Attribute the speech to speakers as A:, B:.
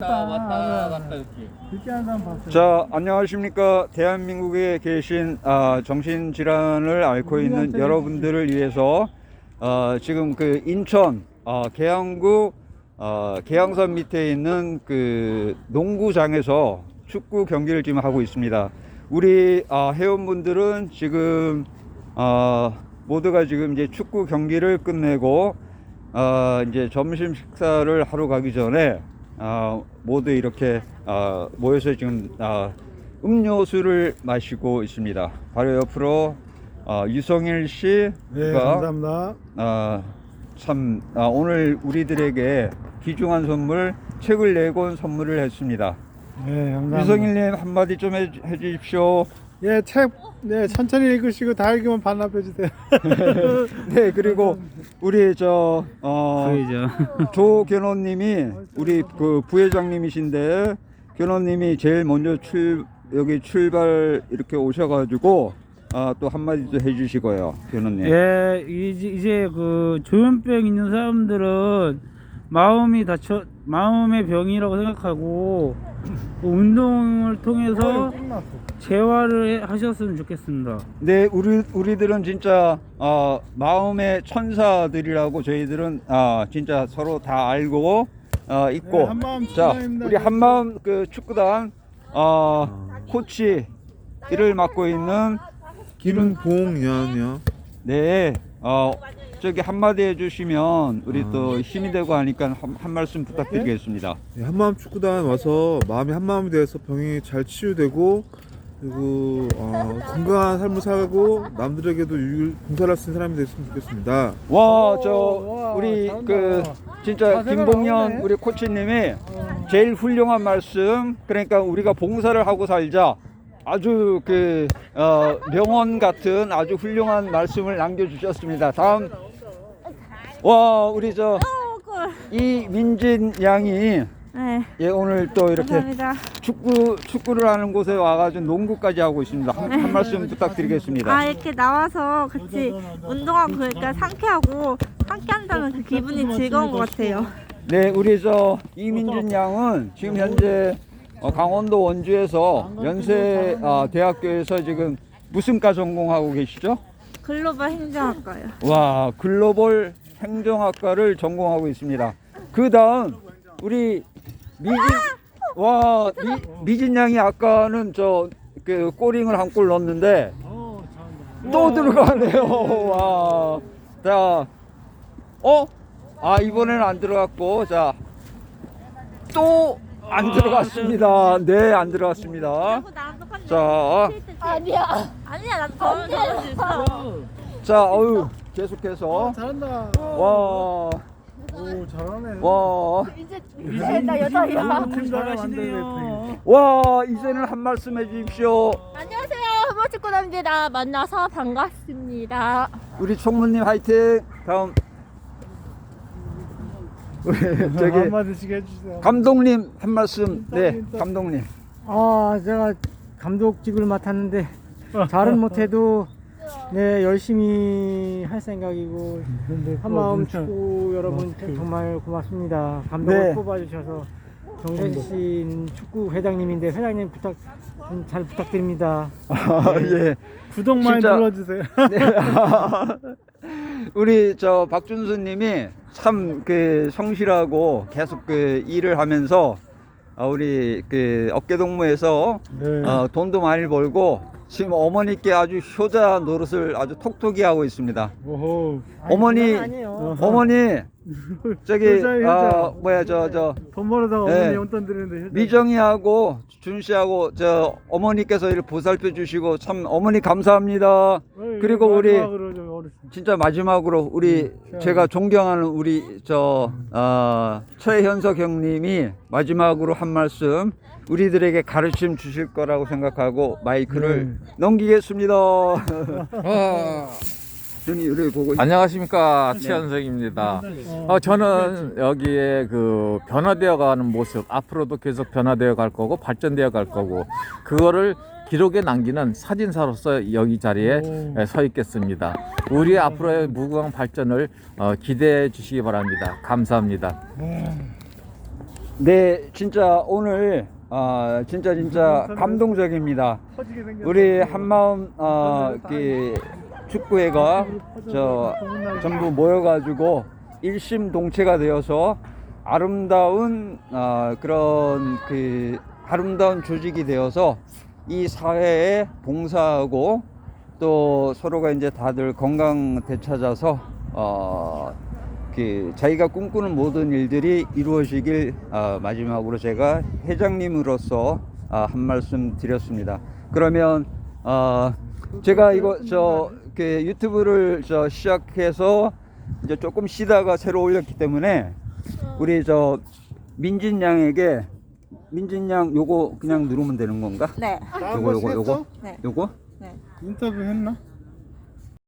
A: 왔다 왔다 갔다 이렇게.
B: 그렇게 하는 사람 봤어요.
C: 자, 안녕하십니까. 대한민국에 계신 아, 정신질환을 앓고 있는 여러분들을 위해서 어, 지금 그 인천 어, 계양구 어, 계양산 밑에 있는 그 농구장에서 축구 경기를 지금 하고 있습니다. 우리 아, 회원분들은 지금 어, 모두가 지금 이제 축구 경기를 끝내고 어, 이제 점심 식사를 하러 가기 전에 어, 모두 이렇게 어, 모여서 지금 어, 음료수를 마시고 있습니다. 바로 옆으로 어, 유성일 씨가
B: 네, 감사합니다.
C: 어, 참 아, 오늘 우리들에게 귀중한 선물 책을 내건 선물을 했습니다.
B: 네, 감사합니다.
C: 유성일님 한마디 좀 해, 해 주십시오.
B: 예, 책, 네, 천천히 읽으시고 다 읽으면 반납해 주세요.
C: 네 그리고 우리 저 어, 조 견호님이 우리 그 부회장님이신데 견호님이 제일 먼저 출 여기 출발 이렇게 오셔가지고 아, 또 한마디도 해주시고요 견호님.
D: 예, 이제, 이제 그 조현병 있는 사람들은 마음이 다쳐 마음의 병이라고 생각하고 그 운동을 통해서. 재활을 해- 하셨으면 좋겠습니다.
C: 네, 우리 우리들은 진짜 어, 마음의 천사들이라고 저희들은 아, 진짜 서로 다 알고 어, 있고.
B: 네, 한마음
C: 자. 우리 한마음 그 축구단 어, 코치 일을 맡고 있는
E: 김봉연이요.
C: 네, 어, 저기 한마디 해주시면 우리 또 힘이 되고 하니까 한, 한 말씀 부탁드리겠습니다.
E: 네, 한마음 축구단 와서 마음이 한마음이 돼서 병이 잘 치유되고 그리고 어, 건강한 삶을 살고 남들에게도 유익 봉사를 할수 있는 사람이 됐으면 좋겠습니다.
C: 와, 저
B: 와,
C: 우리
B: 잘한다.
C: 그 진짜
B: 자세가 나오네.
C: 우리 코치님이 제일 훌륭한 말씀 그러니까 우리가 봉사를 하고 살자 아주 그 어, 명언 같은 아주 훌륭한 말씀을 남겨주셨습니다. 다음 와 우리 저 이민진 양이
F: 네,
C: 예 오늘 또 이렇게
F: 감사합니다.
C: 축구 축구를 하는 곳에 와가지고 농구까지 하고 있습니다. 한, 한 말씀 부탁드리겠습니다.
F: 아 이렇게 나와서 같이 운동하고 그러니까 상쾌하고 함께한다는 그 기분이 즐거운 것 같아요.
C: 네, 우리 저 이민준 양은 지금 현재 어, 강원도 원주에서 연세 아, 대학교에서 지금 무슨 과 전공하고 계시죠?
F: 글로벌 행정학과요.
C: 와, 글로벌 행정학과를 전공하고 있습니다. 그 다음 우리 미진 와 미, 미진 양이 아까는 저 그 꼬링을 한 골 넣었는데 또 들어가네요. 와, 자, 어? 아 이번에는 안 들어갔고 자 또 안 들어갔습니다. 네, 안 들어갔습니다. 자,
F: 아니야. 아니야, 나도 저는.
C: 자, 어유 계속해서
B: 잘한다.
C: 와,
B: 오, 잘하네.
C: 와,
F: 이제 나 여자야.
B: 팀 잘하시네요.
C: 와, 이제는 한 말씀 해주십시오.
F: 안녕하세요, 후보축구단입니다. 만나서 반갑습니다.
C: 우리 총무님 화이팅. 다음 우리 저기
B: 한마디씩 해주세요.
C: 감독님 한 말씀. 네, 감독님.
G: 아, 제가 감독직을 맡았는데 잘은 못해도 네 열심히 할 생각이고 한마음 축구 여러분 정말 고맙습니다. 감독을
C: 네.
G: 뽑아주셔서 정선 씨 축구 회장님인데 회장님 부탁 좀잘 부탁드립니다.
C: 아, 예.
B: 구독 많이
C: 진짜-
B: 눌러주세요.
C: 네. 우리 저 박준수님이 참 그 성실하고 계속 그 일을 하면서 아, 우리 그 어깨동무에서
B: 네.
C: 어, 돈도 많이 벌고 지금 어머니께 아주 효자 노릇을 아주 톡톡히 하고 있습니다.
B: 오호.
C: 어머니,
G: 아니에요.
C: 어머니 저기
B: 효자, 효자.
C: 아 뭐야 저 저
B: 돈 벌어서
C: 네.
B: 어머니 용돈 드리는데. 효자.
C: 미정이하고 준 씨하고 저 어머니께서 이렇게 보살펴 주시고 참 어머니 감사합니다.
B: 어이,
C: 그리고 우리
B: 마지막으로 좀 어르신.
C: 진짜 마지막으로 우리
B: 음,
C: 제가 존경하는 우리 저 어, 최현석 형님이 마지막으로 한 말씀 우리들에게 가르침 주실 거라고 생각하고 마이크를
B: 네.
C: 넘기겠습니다.
A: 아,
C: 있-
H: 안녕하십니까 최현석입니다. 어, 저는 여기에 그 변화되어 가는 모습 앞으로도 계속 변화되어 갈 거고 발전되어 갈 거고 그거를 기록에 남기는 사진사로서 여기 자리에 에, 서 있겠습니다. 우리 앞으로의 무궁한 발전을 어, 기대해 주시기 바랍니다. 감사합니다.
C: 네, 진짜 오늘 아 진짜 진짜 감동적입니다. 우리 한마음 어, 그 축구회가 저 전부 모여가지고 일심동체가 되어서 아름다운 어, 그런 그 아름다운 조직이 되어서 이 사회에 봉사하고 또 서로가 이제 다들 건강 되찾아서 어, 그 자기가 꿈꾸는 모든 일들이 이루어지길 어, 마지막으로 제가 회장님으로서 어, 한 말씀 드렸습니다. 그러면 어, 제가 이거 저 그 유튜브를 저 시작해서 이제 조금 쉬다가 새로 올렸기 때문에 우리 저 민진 양에게 민진 양 요거 그냥 누르면 되는 건가?
F: 네.
C: 요거 요거 요거
F: 네.
C: 요거
B: 인터뷰 했나?